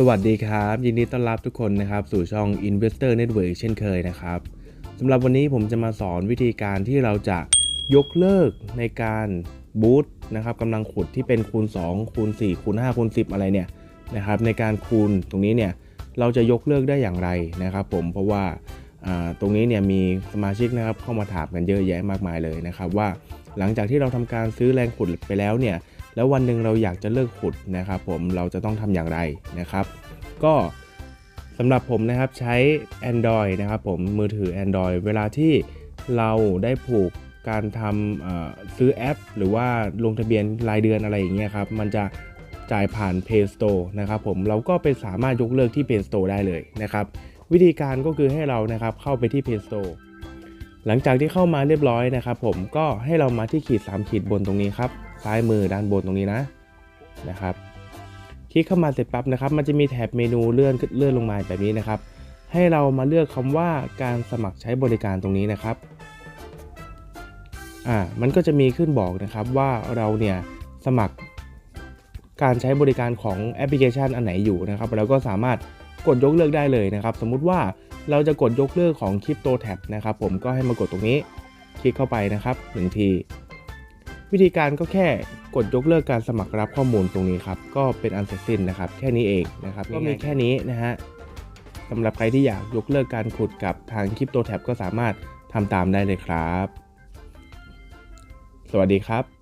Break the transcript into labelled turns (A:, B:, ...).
A: สวัสดีครับ ยินดีต้อนรับทุกคนนะครับ สู่ช่อง Investor Network เช่นเคยนะครับสำหรับวันนี้ผมจะมาสอนวิธีการที่เราจะยกเลิกในการบูตนะครับกำลังขุดที่เป็นคูณ 2 คูณ 4 คูณ 5 คูณ 10 อะไรเนี่ยนะครับในการคูณตรงนี้เนี่ยเราจะยกเลิกได้อย่างไรนะครับ ผมเพราะว่าอ่าตรงนี้เนี่ยมีสมาชิกนะครับเข้ามาถามกันเยอะแยะมากมายเลยนะครับ ว่าหลังจากที่เราทำการซื้อแรงขุดไปแล้วเนี่ย แล้ววันหนึ่งเราอยากจะเลิกขุดนะครับผมเราจะต้องทำอย่างไรนะครับ ก็สำหรับผมนะครับใช้ Android นะครับผมมือถือ Android เวลาที่เราได้ผูกการทำซื้อแอป หรือว่าลงทะเบียนรายเดือนอะไรอย่างเงี้ยครับมันจะจ่ายผ่าน Play Store นะครับผมเราก็ไปสามารถยกเลิกที่ Play Store ได้เลยนะครับ วิธีการก็คือให้เรานะครับเข้าไปที่ Play Store หลังจากที่เข้ามาเรียบร้อยนะครับผมก็ให้เรามาที่ขีด 3 ขีดบนตรงนี้ครับซ้ายมือด้านบนตรงนี้นะนะครับคลิกเข้ามาเสร็จปั๊บนะครับ มันจะมีแถบเมนูเลื่อนขึ้นเลื่อนลงมาแบบนี้นะครับ ให้เรามาเลือกคำว่าการสมัครใช้บริการตรงนี้นะครับอ่ามันก็จะมีขึ้นบอกนะครับว่าเราเนี่ยสมัครการใช้บริการของแอปพลิเคชันอันไหนอยู่นะครับเราก็สามารถกดยกเลิกได้เลยนะครับ สมมุติว่า เราจะกดยกเลิกของคริปโตแท็บนะครับผมก็ให้มากดตรงนี้ คลิกเข้าไปนะครับหนึ่งทีวิธีการก็แค่กดยกเลิกการสมัครรับข้อมูลตรงนี้ครับ ก็เป็นอันเสร็จสิ้นนะครับ แค่นี้เองนะครับ ก็มีแค่นี้นะฮะสำหรับใครที่อยากยกเลิกการขุดกับทางคริปโตแท็บก็สามารถทำตามได้เลยครับ สวัสดีครับ